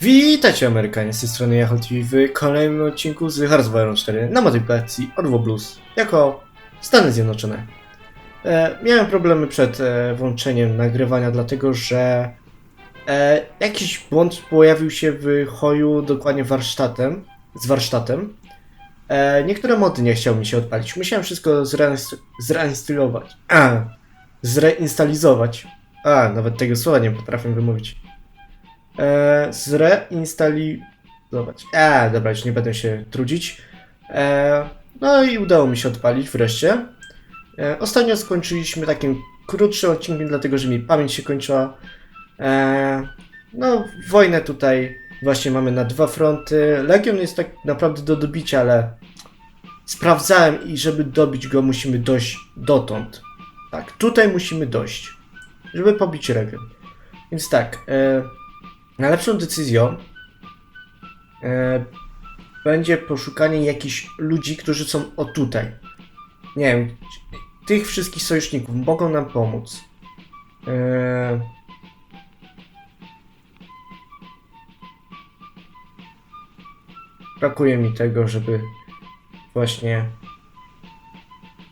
Witajcie Amerykanie, z tej strony Yahoo TV w kolejnym odcinku z Hearthstone 4 na modyfikacji Orwo Blues jako Stany Zjednoczone. E, miałem problemy przed e, włączeniem nagrywania, dlatego że e, jakiś błąd pojawił się w hoju dokładnie warsztatem, z warsztatem. E, niektóre mody nie chciały mi się odpalić. Musiałem wszystko zreinst- zreinstalować. A, zreinstalizować. A, nawet tego słowa nie potrafię wymówić. E, zreinstalizować. A, dobra, już nie będę się trudzić. E, no i udało mi się odpalić wreszcie. E, ostatnio skończyliśmy takim krótszym odcinkiem, dlatego że mi pamięć się kończyła. E, no, wojnę tutaj właśnie mamy na dwa fronty. Legion jest tak naprawdę do dobicia, ale sprawdzałem i żeby dobić go musimy dojść dotąd. Tak, tutaj musimy dojść, żeby pobić Legion. Więc tak, e, najlepszą decyzją e, będzie poszukanie jakichś ludzi, którzy są o tutaj. Nie wiem, tych wszystkich sojuszników mogą nam pomóc. E, brakuje mi tego, żeby właśnie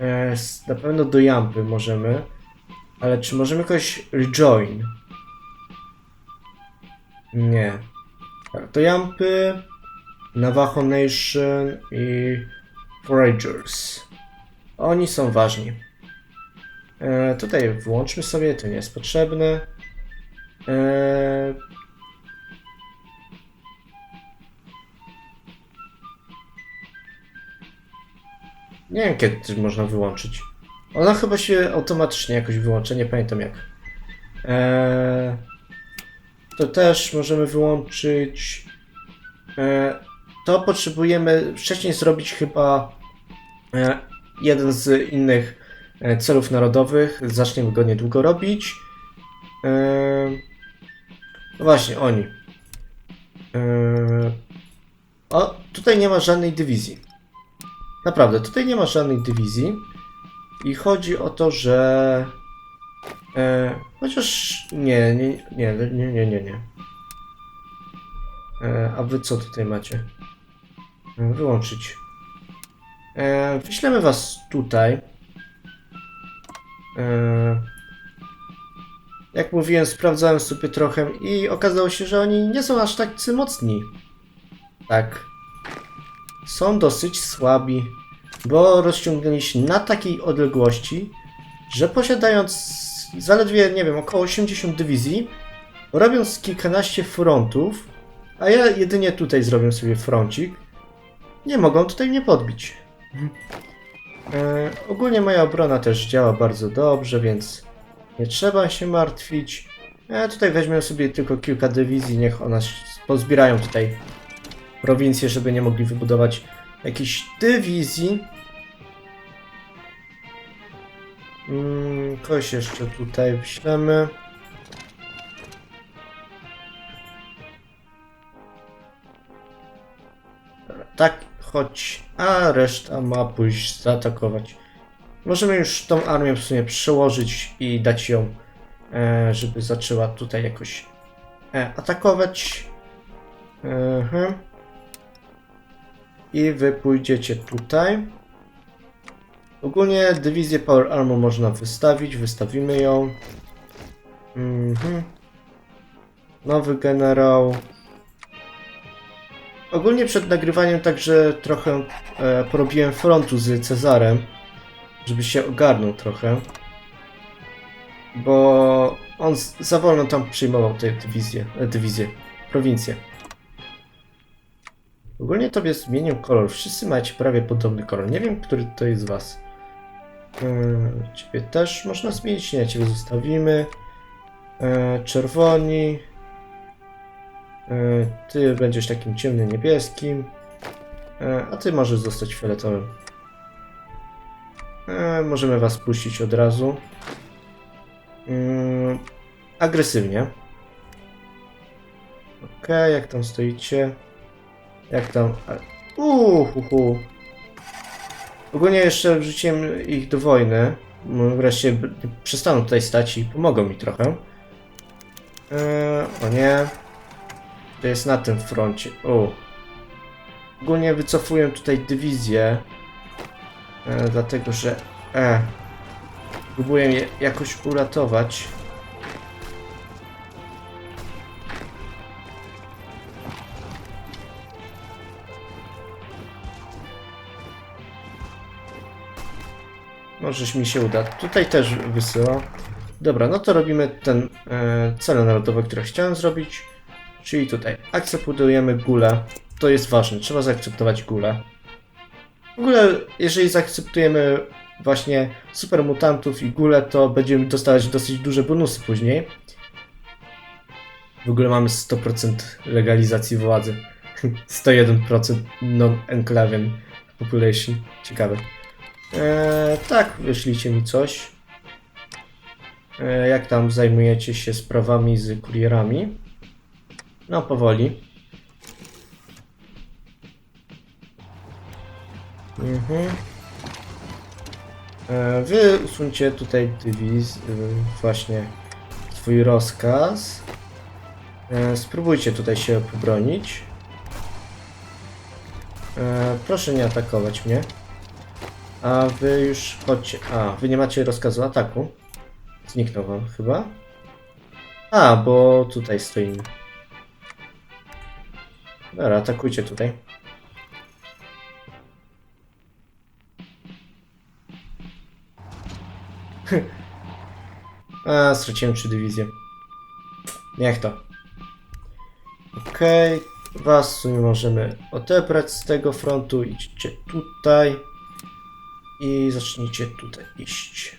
e, na pewno do Jampy możemy, ale czy możemy jakoś rejoin? Nie. Do Jampy, Navajo Nation i Foragers. Oni są ważni. E, tutaj włączmy sobie, to nie jest potrzebne. E, nie wiem kiedy to można wyłączyć. Ona chyba się automatycznie jakoś wyłącza, nie pamiętam jak. E, to też możemy wyłączyć. E, to potrzebujemy wcześniej zrobić chyba e, jeden z innych e, celów narodowych. Zaczniemy go niedługo robić. No właśnie, oni. O, tutaj nie ma żadnej dywizji. Naprawdę, tutaj nie ma żadnej dywizji. I chodzi o to, że. E, chociaż nie, nie, nie, nie, nie, nie, nie. E, a wy co tutaj macie? E, wyłączyć. E, wyślemy was tutaj. E, jak mówiłem, sprawdzałem sobie trochę i okazało się, że oni nie są aż tak mocni. Tak. Są dosyć słabi, bo rozciągnęli się na takiej odległości, że posiadając zaledwie, nie wiem, około 80 dywizji, robiąc kilkanaście frontów, a ja jedynie tutaj zrobię sobie froncik, nie mogą tutaj mnie podbić. E, ogólnie moja obrona też działa bardzo dobrze, więc nie trzeba się martwić. E, tutaj weźmiemy sobie tylko kilka dywizji, niech one pozbierają tutaj prowincje, żeby nie mogli wybudować jakichś dywizji. Mm, kogoś jeszcze tutaj wyślemy. Tak, chodź, a reszta ma pójść zaatakować. Możemy już tą armię w sumie przełożyć i dać ją, e, żeby zaczęła tutaj jakoś e, atakować. I wy pójdziecie tutaj. Ogólnie dywizję Power Armor można wystawić, wystawimy ją. Mhm. Nowy generał. Ogólnie przed nagrywaniem także trochę e, porobiłem frontu z Cezarem, żeby się ogarnął trochę. Bo on za wolno tam przyjmował te dywizje, e, dywizje, prowincje. Ogólnie tobie zmienił kolor. Wszyscy macie prawie podobny kolor. Nie wiem, który to jest z was. Yy, ciebie też można zmienić. Nie, ciebie zostawimy. Yy, czerwoni. Yy, ty będziesz takim ciemnym niebieskim. A ty możesz zostać fioletowym. Możemy was puścić od razu. Yy, agresywnie. Okej, jak tam stoicie? Jak tam? Uuu, Ogólnie jeszcze wrzuciłem ich do wojny. No, Wreszcie przestaną tutaj stać i pomogą mi trochę. Eee, o nie. To jest na tym froncie. O. Ogólnie wycofuję tutaj dywizję. E, dlatego, że... E. Próbuję je jakoś uratować. Możeś mi się uda. Tutaj też wysyła. Dobra, no to robimy ten e, cel narodowy, który chciałem zrobić. Czyli tutaj akceptujemy gulę. To jest ważne, trzeba zaakceptować gulę. W ogóle, jeżeli zaakceptujemy właśnie supermutantów i gulę, to będziemy dostawać dosyć duże bonusy później. W ogóle mamy 100% legalizacji władzy. 101% non-enclavian population. Ciekawe. Eee, tak, wyślijcie mi coś. Eee, jak tam zajmujecie się sprawami z kurierami? No, powoli. Mhm. Eee, wy tutaj dywiz, y, właśnie swój rozkaz. Eee, spróbujcie tutaj się pobronić. Eee, proszę nie atakować mnie. A wy już chodźcie. A, wy nie macie rozkazu ataku. Zniknął wam chyba. A, bo tutaj stoimy. Dobra, atakujcie tutaj. A, straciłem trzy dywizje. Niech to. Okej, was w sumie możemy odebrać z tego frontu. Idźcie tutaj. I zacznijcie tutaj iść.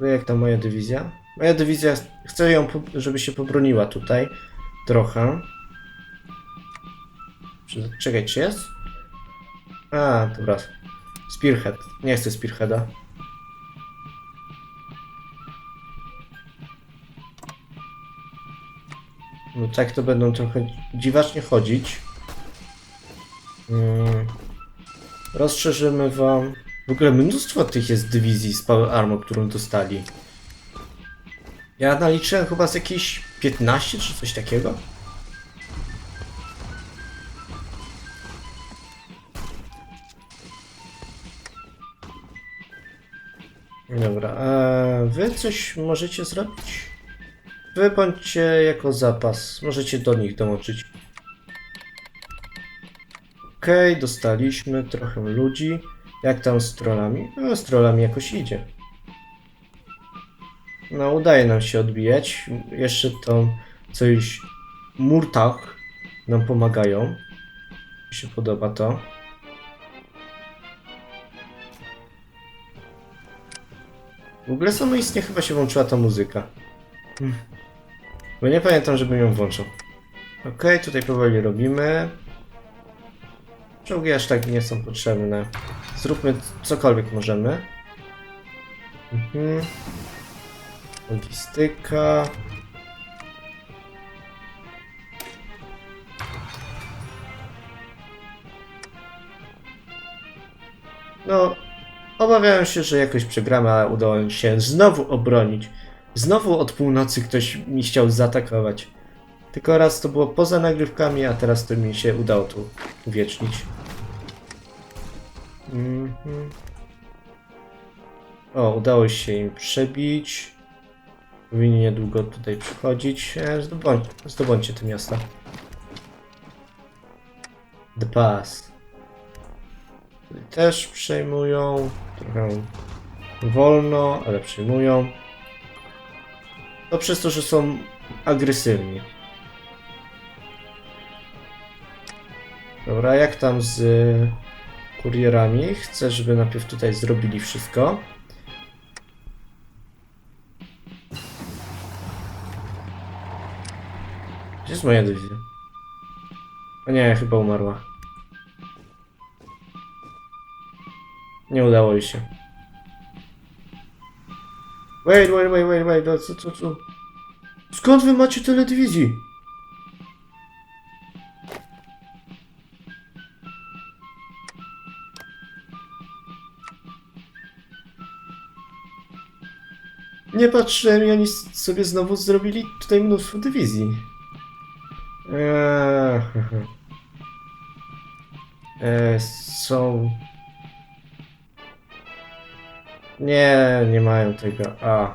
No jak tam moja dywizja? Moja dywizja, chcę ją, żeby się pobroniła tutaj. Trochę. Czekaj, czy jest? A, dobra. Spearhead. Nie chcę Spearheada. No tak to będą trochę dziwacznie chodzić. Mm. Rozszerzymy wam. W ogóle mnóstwo tych jest dywizji z Power Armor, którą dostali. Ja naliczyłem chyba z jakieś 15 czy coś takiego. Dobra, a wy coś możecie zrobić? Wy bądźcie jako zapas, możecie do nich dołączyć. Okej, dostaliśmy trochę ludzi. Jak tam z trollami? No, z trollami jakoś idzie. No, udaje nam się odbijać. Jeszcze to coś murtach nam pomagają. Mi się podoba to. W ogóle samoistnie chyba się włączyła ta muzyka. Hmm. Bo nie pamiętam, żebym ją włączył. Okej, tutaj powoli robimy. Czołgi aż tak nie są potrzebne. Zróbmy cokolwiek możemy. Mhm. Logistyka. No, obawiałem się, że jakoś przegramy, ale udało mi się znowu obronić. Znowu od północy ktoś mi chciał zaatakować. Tylko raz to było poza nagrywkami, a teraz to mi się udało tu uwiecznić. Mhm. O, udało się im przebić. Powinni niedługo tutaj przychodzić. E, zdobądź, zdobądźcie te miasta. The Pass. Tutaj też przejmują. Trochę wolno, ale przejmują. To przez to, że są agresywni. Dobra, jak tam z kurierami? Chcę, żeby najpierw tutaj zrobili wszystko. Gdzie jest moja dywizja? O nie, chyba umarła. Nie udało jej się. Wait, wait, wait, wait, wait, co, co, co? Skąd wy macie tyle dywizji? Nie patrzyłem i oni sobie znowu zrobili tutaj mnóstwo dywizji. Eee, eee, są. Nie, nie mają tego. A.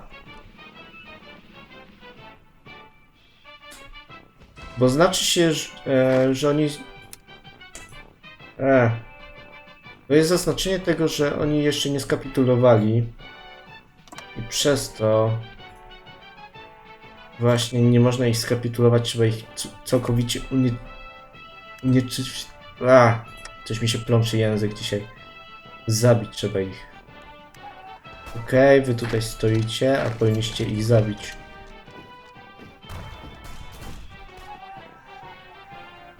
Bo znaczy się, że, e, że oni. E. To jest zaznaczenie tego, że oni jeszcze nie skapitulowali. Przez to. Właśnie nie można ich skapitulować, trzeba ich całkowicie unie... unieczyć... A, coś mi się plączy język dzisiaj. Zabić trzeba ich. Okej, wy tutaj stoicie, a powinniście ich zabić.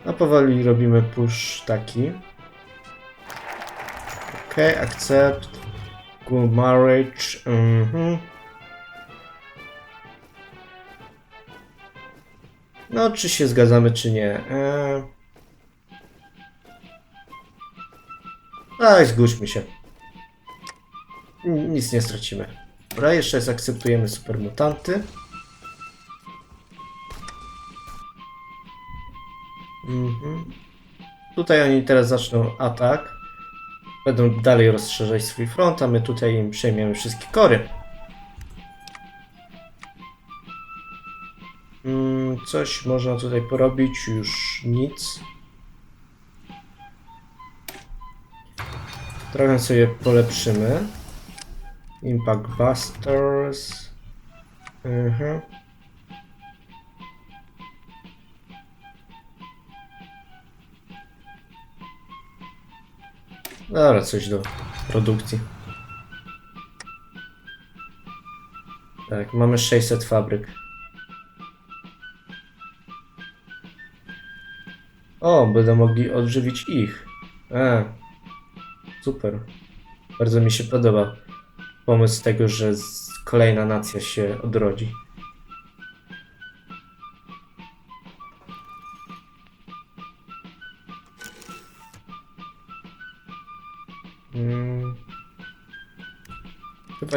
No powoli robimy push taki. Okej, accept. Marriage. Mhm. No, czy się zgadzamy, czy nie. Eee... Aj, zgódźmy się. Nic nie stracimy. Dobra, jeszcze zaakceptujemy supermutanty. Mhm. Tutaj oni teraz zaczną atak. Będą dalej rozszerzać swój front, a my tutaj im przejmiemy wszystkie kory. Mm, coś można tutaj porobić, już nic. Trochę sobie polepszymy. Impact Busters. Mhm. Dobra, coś do produkcji. Tak, mamy 600 fabryk. O, będę mogli odżywić ich. E, super. Bardzo mi się podoba pomysł tego, że kolejna nacja się odrodzi.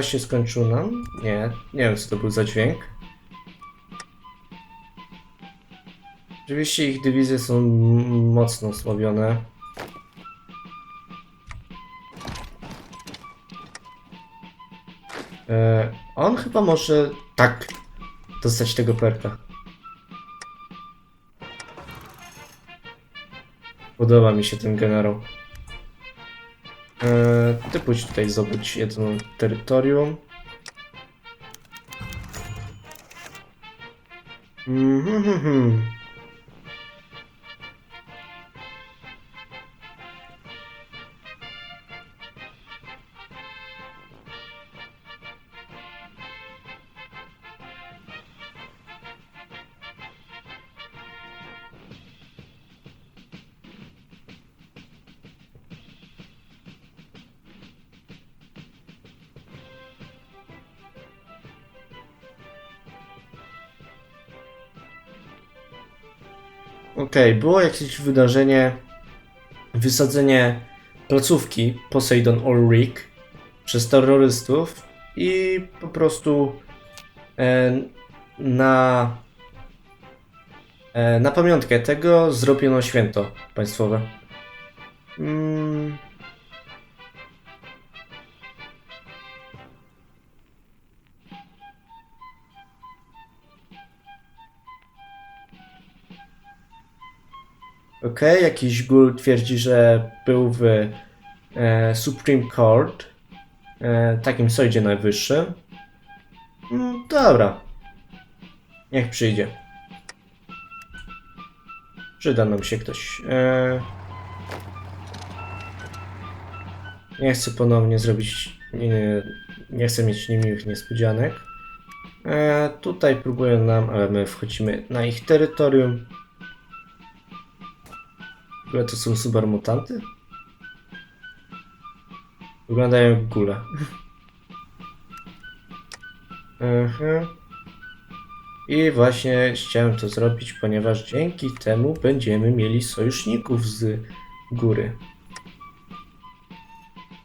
Chyba się nam? Nie, nie wiem co to był za dźwięk. Oczywiście ich dywizje są mocno osłabione. E, on chyba może tak dostać tego perka. Podoba mi się ten generał. E, ty pójdź tutaj zdobyć jedno terytorium. Mhm, mhm, Okej, było jakieś wydarzenie, wysadzenie placówki Poseidon Ulrich przez terrorystów i po prostu e, na, e, na pamiątkę tego zrobiono święto państwowe. Mm. Okej, jakiś gul twierdzi, że był w e, Supreme Court, e, takim sądzie najwyższym. Mm, dobra. Niech przyjdzie. Przyda nam się ktoś. E, nie chcę ponownie zrobić. Nie, nie chcę mieć niemiłych niespodzianek. E, tutaj próbują nam, ale my wchodzimy na ich terytorium. Ogóle to są supermutanty? Wyglądają jak. Mhm. I właśnie chciałem to zrobić, ponieważ dzięki temu będziemy mieli sojuszników z góry.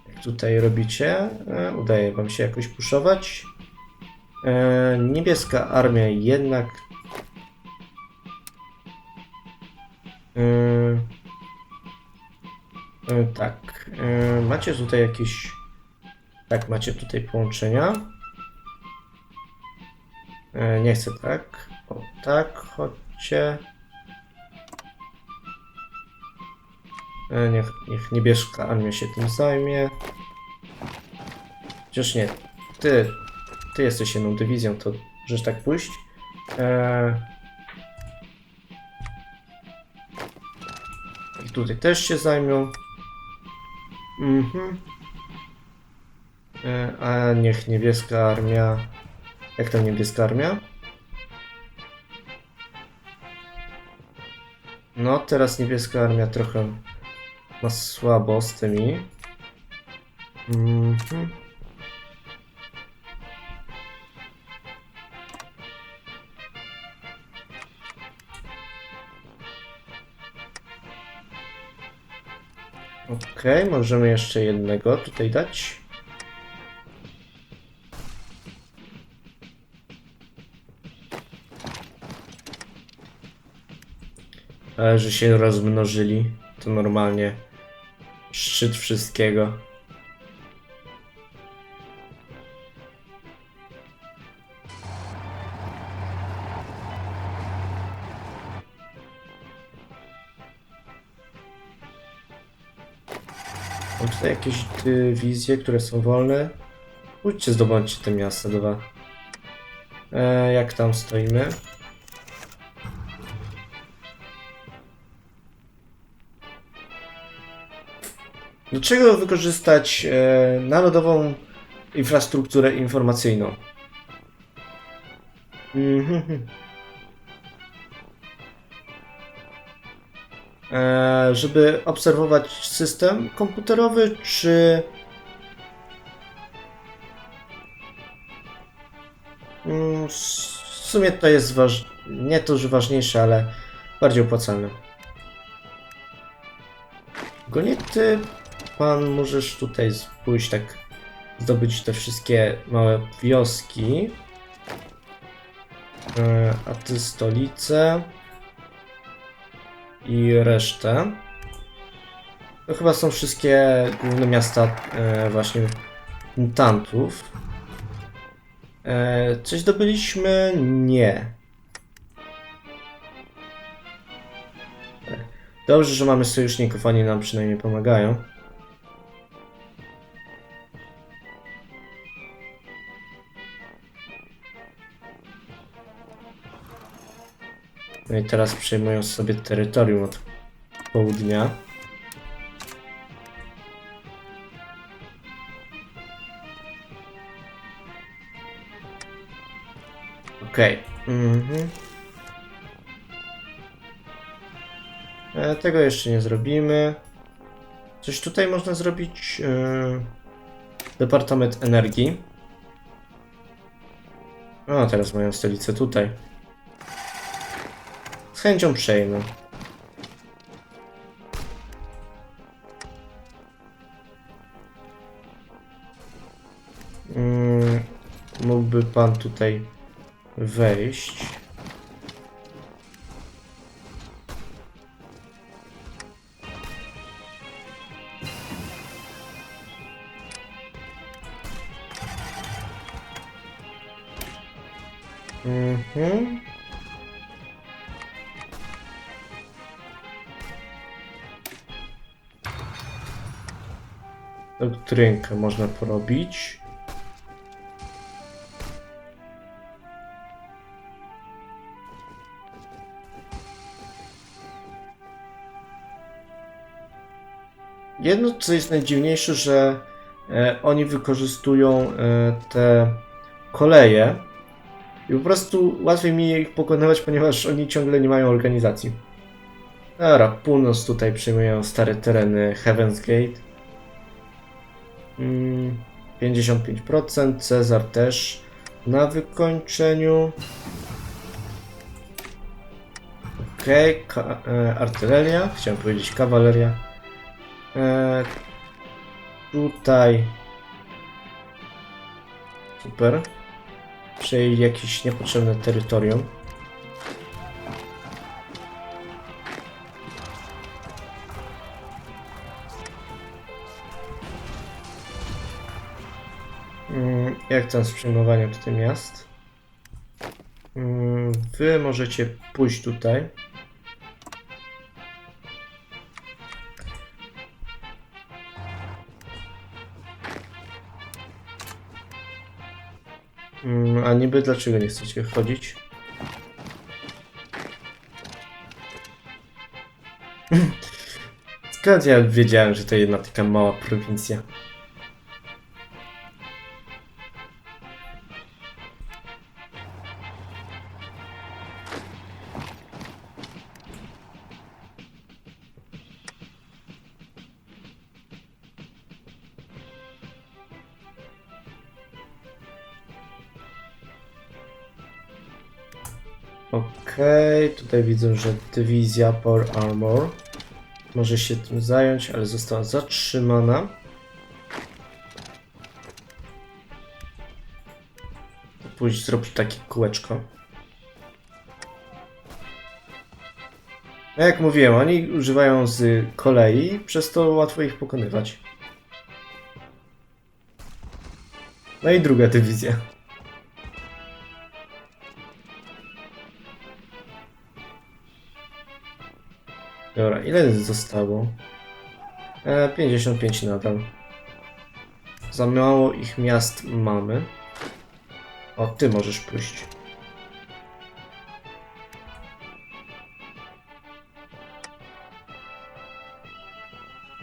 Jak tutaj robicie, e, udaje wam się jakoś puszować. E, niebieska armia jednak yy, tak. Yy, macie tutaj jakieś. Tak, macie tutaj połączenia. Yy, nie chcę tak. O, tak, chodźcie. Niech, niech niebieska armia się tym zajmie. Chociaż nie. Ty. Ty jesteś jedną dywizją, to możesz tak pójść. I tutaj też się zajmą. Mhm. E, A niech niebieska armia. Jak tam niebieska armia? No, teraz niebieska armia trochę ma słabo z tymi. Mhm. Okej, możemy jeszcze jednego tutaj dać. Ale że się rozmnożyli, to normalnie szczyt wszystkiego. Jakieś dywizje, które są wolne. Pójdźcie, zdobądźcie te miasta dwa. E, jak tam stoimy? Dlaczego wykorzystać e, narodową infrastrukturę informacyjną? Mhm. E, żeby obserwować system komputerowy, czy Mm, w sumie to jest waż... nie to, że ważniejsze, ale bardziej opłacalne. Ogólnie ty, pan, możesz tutaj pójść tak zdobyć te wszystkie małe wioski. E, A ty stolicę i resztę. To chyba są wszystkie główne miasta e, właśnie mutantów. E, coś zdobyliśmy? Nie. E, Dobrze, że mamy sojuszników, oni nam przynajmniej pomagają. No i teraz przejmują sobie terytorium od południa. Okej. Mhm. E, tego jeszcze nie zrobimy. Coś tutaj można zrobić. E, Departament Energii. O, teraz mają stolicę tutaj. Z chęcią przejmę. Mm, mógłby pan tutaj wejść. Doktrynkę można porobić. Jedno, co jest najdziwniejsze, że e, oni wykorzystują e, te koleje i po prostu łatwiej mi ich pokonywać, ponieważ oni ciągle nie mają organizacji. Dobra, północ tutaj przyjmują stare tereny Heaven's Gate. Mm, 55%, Cezar też na wykończeniu. Ka- e, artyleria, chciałem powiedzieć kawaleria. E, tutaj. Super. Przejęli jakieś niepotrzebne terytorium. Jak tam z przejmowaniem tutaj miast? Mm, Wy możecie pójść tutaj. Mm, A niby dlaczego nie chcecie wchodzić? Skąd ja wiedziałem, że to jedna taka mała prowincja? Tutaj widzę, że dywizja Power Armor może się tym zająć, ale została zatrzymana. Pójść zrobić takie kółeczko. No jak mówiłem, oni używają z kolei, przez to łatwo ich pokonywać. No i druga dywizja. Dobra, ile zostało? E, 55 nadal. Za mało ich miast mamy. O, ty możesz pójść.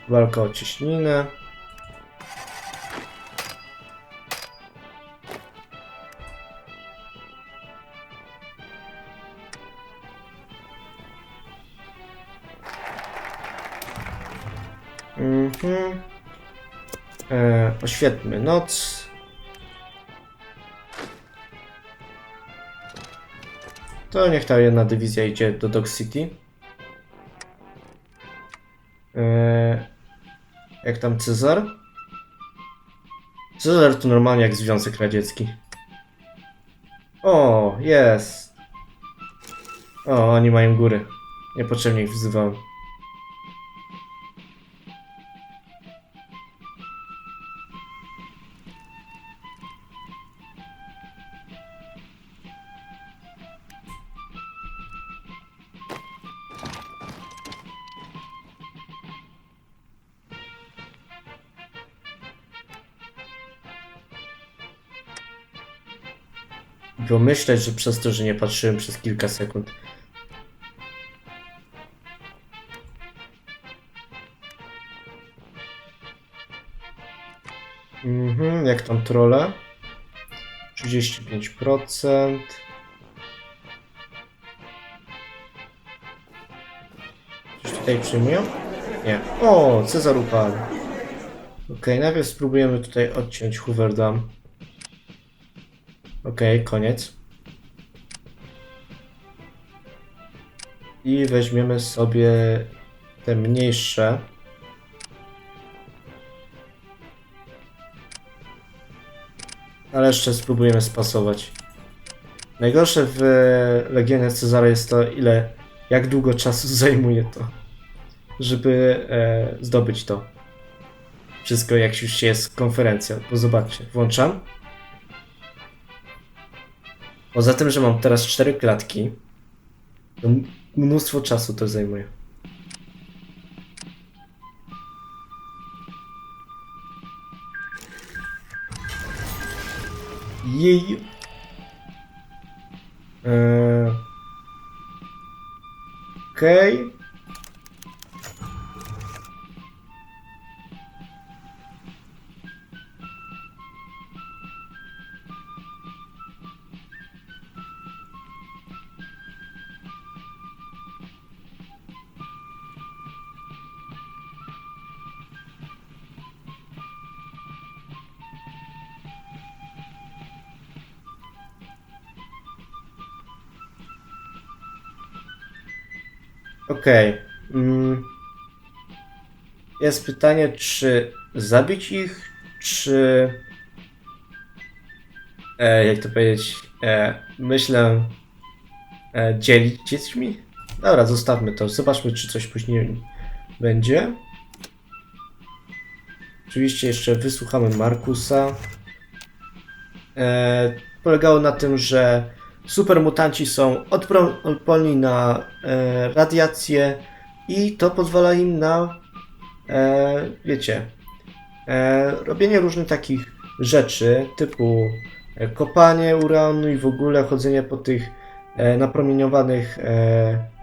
Walka o cieśninę. Mhm. E, oświetlmy noc. To niech ta jedna dywizja idzie do Dog City. E, jak tam Cezar? Cezar to normalnie jak Związek Radziecki. O, jest. O, oni mają góry. Niepotrzebnie ich wzywałem. Pomyśleć, że przez to, że nie patrzyłem przez kilka sekund. Mhm, jak tam trole? 35%. Coś tutaj przyjmują? Nie. O, Cezar upadł. Okej, najpierw spróbujemy tutaj odciąć Hoover Dam. Okej, koniec. I weźmiemy sobie te mniejsze. Ale jeszcze spróbujemy spasować. Najgorsze w Legionie Cezara jest to, ile, jak długo czasu zajmuje to, żeby e, zdobyć to. Wszystko jak już jest konferencja. Bo zobaczcie, włączam. Poza tym, że mam teraz cztery klatki, to mnóstwo czasu to zajmuje. Jej. Eee. Okej. Okej. Mm. Jest pytanie, czy zabić ich, czy. E, jak to powiedzieć? E, myślę. E, dzielić dziećmi? Dobra, zostawmy to. Zobaczmy, czy coś później będzie. Oczywiście jeszcze wysłuchamy Markusa. e, polegało na tym, że supermutanci są odporni na e, radiację i to pozwala im na, e, wiecie, e, robienie różnych takich rzeczy, typu e, kopanie uranu i w ogóle chodzenie po tych e, napromieniowanych e,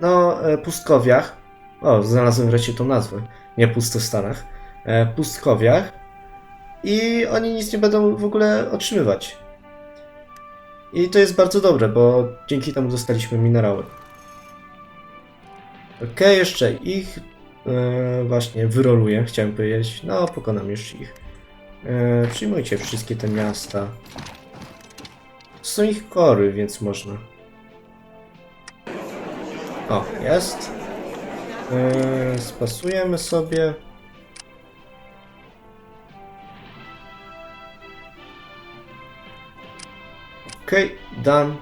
no, e, pustkowiach. O, znalazłem wreszcie tą nazwę. Nie pustostanach. E, pustkowiach. I oni nic nie będą w ogóle otrzymywać. I to jest bardzo dobre, bo dzięki temu dostaliśmy minerały. Okej, jeszcze ich e, właśnie wyroluję, chciałem powiedzieć. No, pokonam już ich. E, przyjmujcie wszystkie te miasta. Są ich kory, więc można. O, jest. Yy, spasujemy sobie. Okej, done.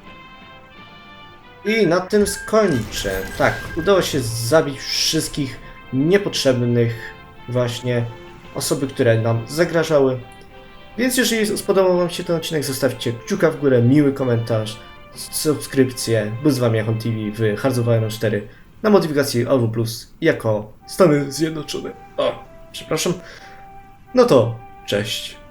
I na tym skończę. Tak, udało się zabić wszystkich niepotrzebnych właśnie osoby, które nam zagrażały. Więc jeżeli spodobał Wam się ten odcinek, zostawcie kciuka w górę, miły komentarz, subskrypcję. Był z Wami Jachon TV w Iron 4 na modyfikacji OWO Plus jako Stany Zjednoczone. O, przepraszam. No to, cześć.